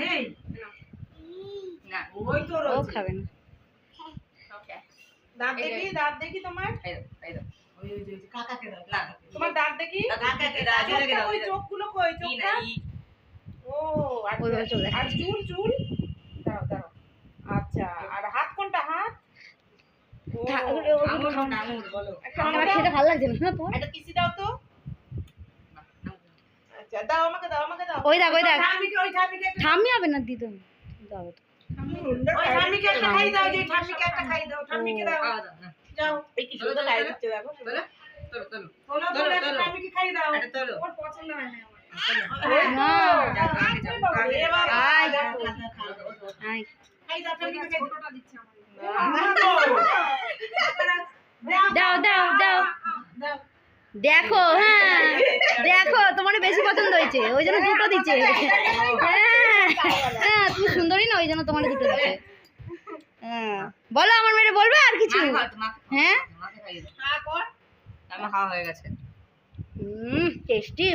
নেই? না। ওই তো ও খাবে না। দাঁত দেখি দাঁত দেখি তোমার। দাও, এই দাও। ওই ওই যে ওই যে কাকাকে দাও না। তোমার দাঁত দেখি? কাকাকে দাও, দিদাকে দাও, ওই চোখগুলো কই? চোখটা? ও আচ্ছা। আর চুল চুল? দাও দাও আচ্ছা আর হাত কোনটা হাত। আমার খেতে ভালো লাগছে না তো একটা দাও তো। আচ্ছা দাও আমাকে দাও ওই দেখ, ওই দেখ। ঠাম্মি হবে না যাব হয় দাও দাও দাও দেখো হ্যাঁ দেখো তোমার বেশি পছন্দ হয়েছে। ওই জন্য দুটো দিচ্ছে। হ্যাঁ হ্যাঁ তুমি সুন্দরী না ওই জন্য তোমার দুটো দিচ্ছে। হ্যাঁ বলো আমার মেয়ে বলবে আর কিছু? হ্যাঁ? হ্যাঁ কর আমার খাওয়া হয়ে গেছে। হুম টেস্টি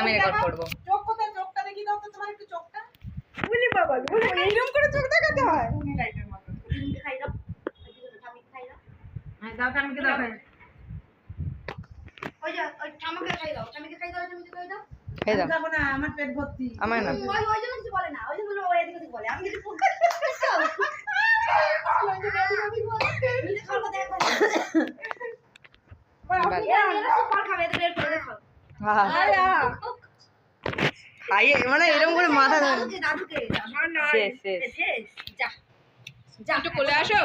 আমি রেকর্ড করব। চোখ কোথায়? চোখটা দেখি দাও তো তোমার একটু চোখটা। বুঝলি বাবা হ্যাঁ দাও ঠাম্মিকে দাও ওই যে ওই ঠাম্মাকে খাই দাও ঠাম্মাকে খাই দাও ঠাম্মাকে খাই দাও। খেয়ে দাও। যাব না আমার পেট ভর্তি। আমার না। ওই ওই জন্য কিছু বলে না ওই জন্য ওই এদিকে বলে। আমি যদি নিজে খাওয়ার কথা একবার এরা এরা সব ফল খাবে এদের বের করে দেখো খাইয়ে মানে এরকম করে মাথা শেষ যা। যা একটু কোলে আসো।